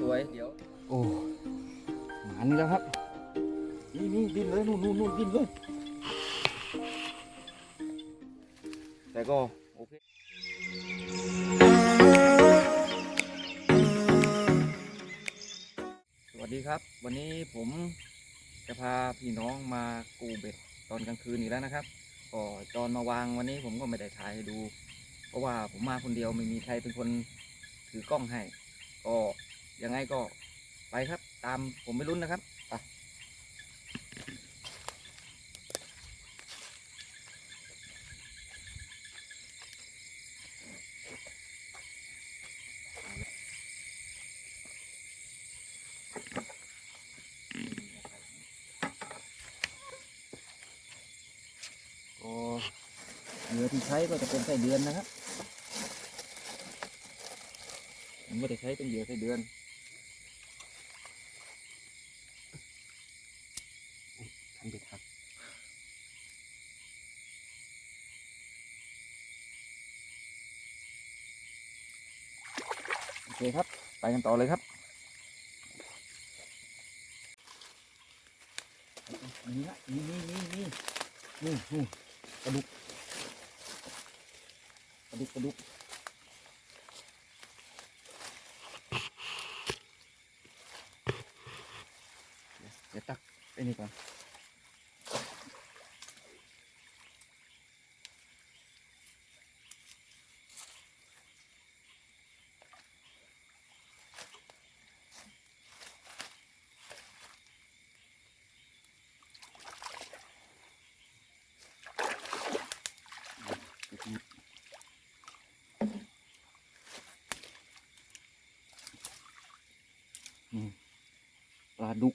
สวยๆ เดี๋ยว โอ้หมานี่แล้วครับ นี่นี่ดินเลยนู่นนู่นนู่นดินเลย แต่ก็โอเคสวัสดีครับ วันนี้ผมจะพาพี่น้องมากูเบ็ดตอนกลางคืนอีกแล้วนะครับ ก็จอนมาวางวันนี้ผมก็ไม่ได้ถ่ายให้ดู เพราะว่าผมมาคนเดียวไม่มีใครเป็นคนถือกล้องให้ ก็ ยังไงก็ไปครับ ตามผมไม่รุ้นนะครับไปเดือที่ใช้ก็จะเป็นไส้เดือนนะครับผมไม่ได้ใช้เป็นเหยื่อไส้เดือน ทำเบ็ดครับ โอเครับ ไปกันต่อเลยครับนี่นะนี่นี่นี่นี่นี่นี่กระดุกกระดุกกระดุกเดี๋ยวตักไอ้นี่ก่อน อืม ปลาดุก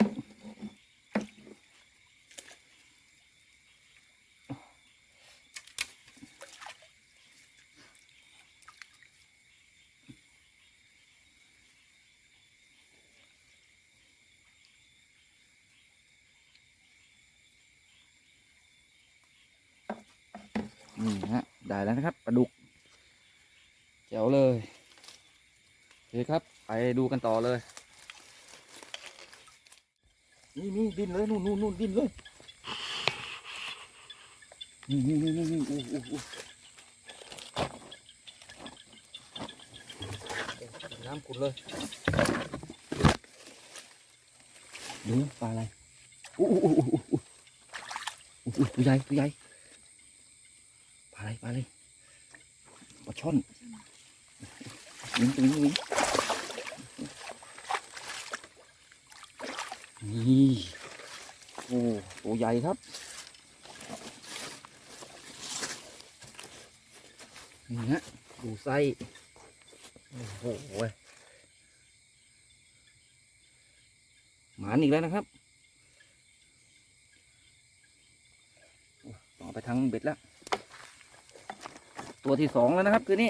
นี่ฮะ ได้แล้วนะครับปลาดุกแจ๋วเลยโอเคครับ ไปดูกันต่อเลย นี่นี่ดิ้นเลยนู่นนู่นนู่นดิ้นเลยนี่นี่นี่นี่นี่โอ้โอ้โอ้น้ำขุดเลยดูปลาอะไรโอ้โอ้โอ้โอ้โอ้โอ้โอ้ตัวใหญ่ตัวใหญ่ปลาอะไรปลาอะไรปลาช่อนนี่ตรงนี้นี่ นี่โอ้ตัวใหญ่ครับนี่ฮะดูไส้โอ้โหหมานอีกแล้วนะครับโอ้ต่อไปทางเบ็ดแล้ว ตัวที่สองแล้วนะครับ คืนนี้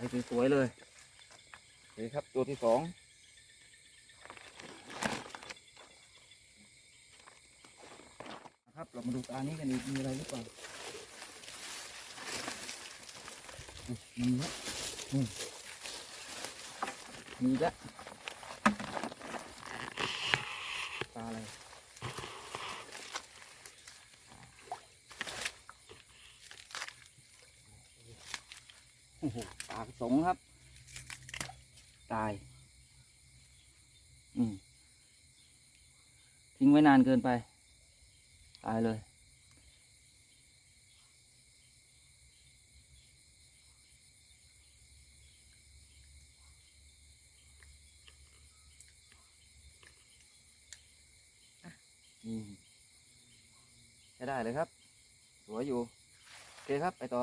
ไปสวยๆเลยโอเคครับตัวที่สองนะครับเรามาดูตานี้กันอีกมีอะไรหรือเปล่าอุ๊ยมีนะนี่มีละปลาอะไร โอ้โหปากสงครับ ตายทิ้งไว้นานเกินไป ตายเลยอืมใช้ได้เลยครับ สวยอยู่ โอเคครับ ไปต่อ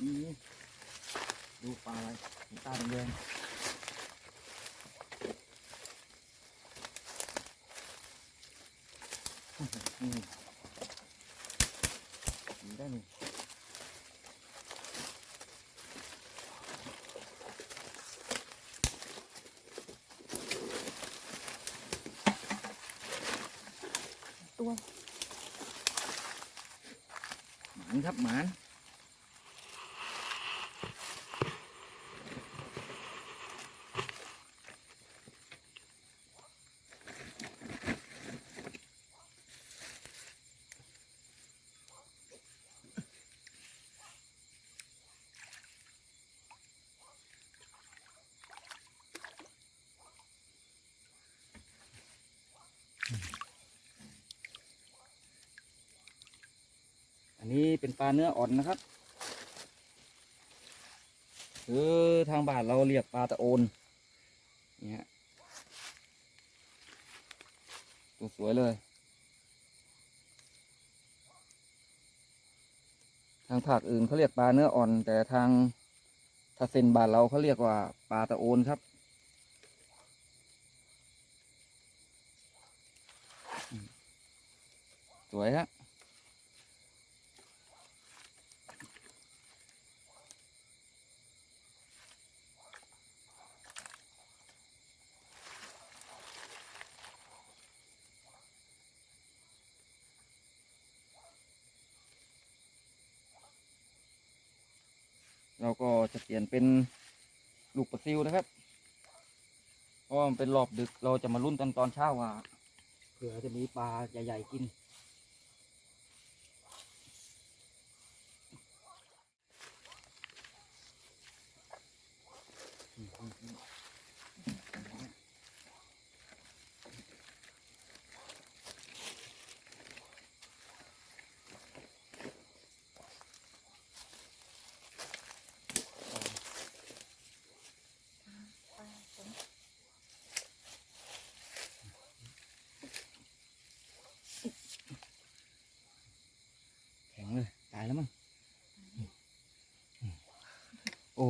อืม ดูปลาอะไรมี ตาแดงๆอื้อหือนี่มีได้หนึ่งตัวหมานครับหมาน อันนี้เป็นปลาเนื้ออ่อนนะครับคือทางบ้านเราเรียกปลาตะโอนนี่ฮะตัวสวยเลย ทางภาคอื่นเขาเรียกปลาเนื้ออ่อน แต่ทางถ้าเซนบ้านเราเขาเรียกว่าปลาตะโอนครับอืม สวยฮะเราก็จะเปลี่ยนเป็นลูกปลาซิวนะครับเพราะมันเป็นรอบดึกเราจะมาลุ้นตอนตอนเช้าว่าเผื่อจะมีปลาใหญ่ ๆ กิน ปลาผม แข็งเลย ตายแล้วมั้ง โอ้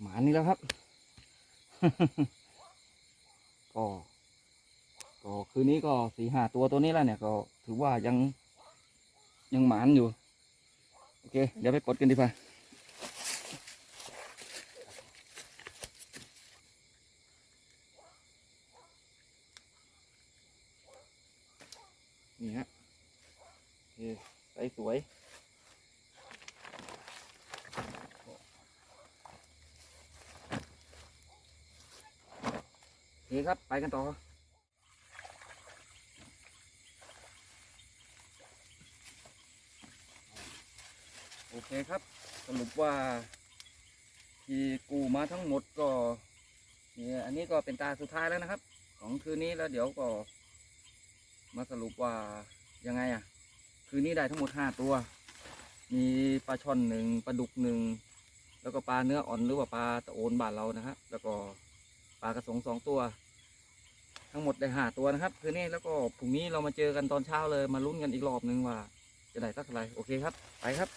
หมานี่แล้วครับ ก็ก็คืนนี้ก็สี่ห้าตัวตัวนี้แล้วเนี่ย ก็ถือว่ายังยังหมานอยู่ โอเค เดี๋ยวไปปลดกันดีกว่านี่ฮะโอใสสวย เคครับ ไปกันต่อโอเคครับ สรุปว่าที่กูมาทั้งหมดก็เนี่ยอันนี้ก็เป็นตาสุดท้ายแล้วนะครับ ของคืนนี้แล้วเดี๋ยวก็ มาสรุปว่ายังไงอะ คืนนี้ได้ทั้งหมดห้าตัว มีปลาช่อนหนึ่งปลาดุกหนึ่งแล้วก็ปลาเนื้ออ่อนหรือว่าปลาตะโอนบ้านเรานะครับแล้วก็ปลากระสงสองตัว ทั้งหมดได้ห้าตัวนะครับ คืนนี้แล้วก็พรุ่งนี้เรามาเจอกันตอนเช้าเลยมาลุ้นกันอีกรอบนึงว่า จะได้สักเท่าไหร่โอเคครับ ไปครับ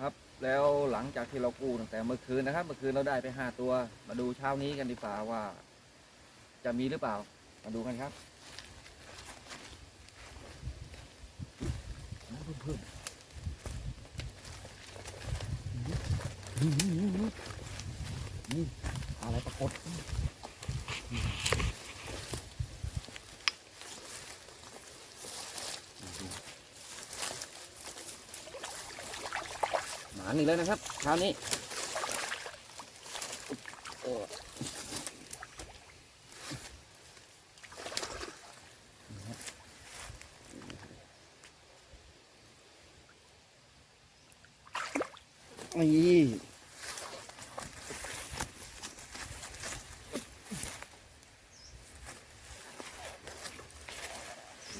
ครับแล้วหลังจากที่เรากู้ตั้งแต่เมื่อคืนนะครับ เมื่อคืนเราได้ไปห้าตัว มาดูเช้านี้กันดีกว่าว่า จะมีหรือเปล่า มาดูกันครับเพิ่มๆนี่นี่นี่นี่นี่อะไรปรากฏ หมาหนึ่งแล้วนะครับคราวนี้โอ้นี่น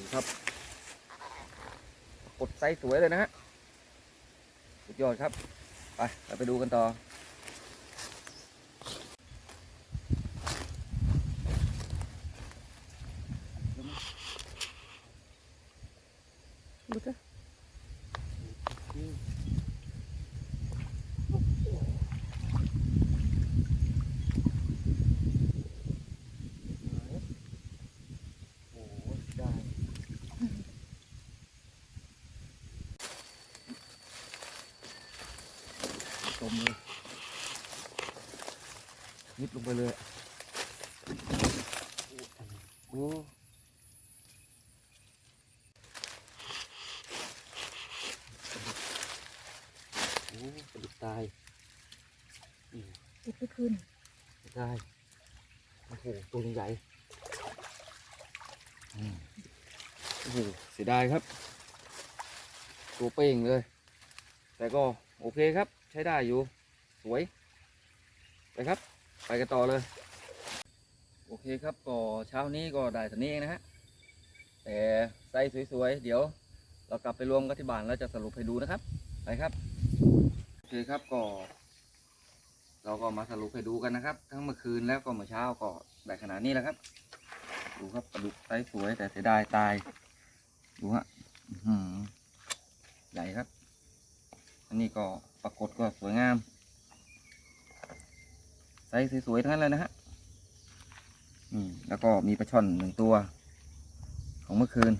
ี่ ครับ กดไซส์สวยเลยนะฮะ สุดยอดครับ ไปเราไปดูกันต่อ ดูจ้ะ จมเลย นิดลงไปเลย โอ้โอ้ปลาดุกตายเก็บไปคืนได้โอ้โห ตัวใหญ่อืมโอ้โห เสียดายครับ ตัวเป้งเลย แต่ก็โอเคครับ ใช้ได้อยู่ สวยไปครับ ไปกันต่อเลย โอเคครับก็เช้านี้ก็ได้เท่านี้เองนะฮะ แต่ไซส์สวยๆ เดี๋ยวเรากลับไปรวมกันที่บ้านแล้วจะสรุปให้ดูนะครับ ไปครับ โอเคครับก็ เราก็มาสรุปให้ดูกันนะครับ ทั้งเมื่อคืนแล้วก็เมื่อเช้าก็ได้ขนาดนี้แหละครับ ดูครับปลาดุกไซส์สวยแต่เสียดายตาย ดูฮะใหญ่ครับ อันนี้ก็ปรากฏก็สวยงาม ไซส์สวยๆทั้งนั้นเลยนะฮะอืมแล้วก็มีปลาช่อนหนึ่งตัว ของเมื่อคืน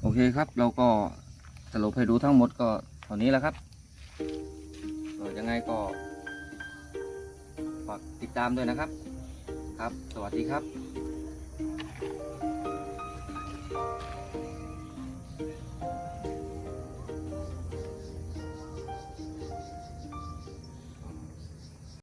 โอเคครับ เราก็สรุปให้ดูทั้งหมดก็เท่านี้แหละครับเออยังไงก็ฝากติดตามด้วยนะครับ ครับ สวัสดีครับ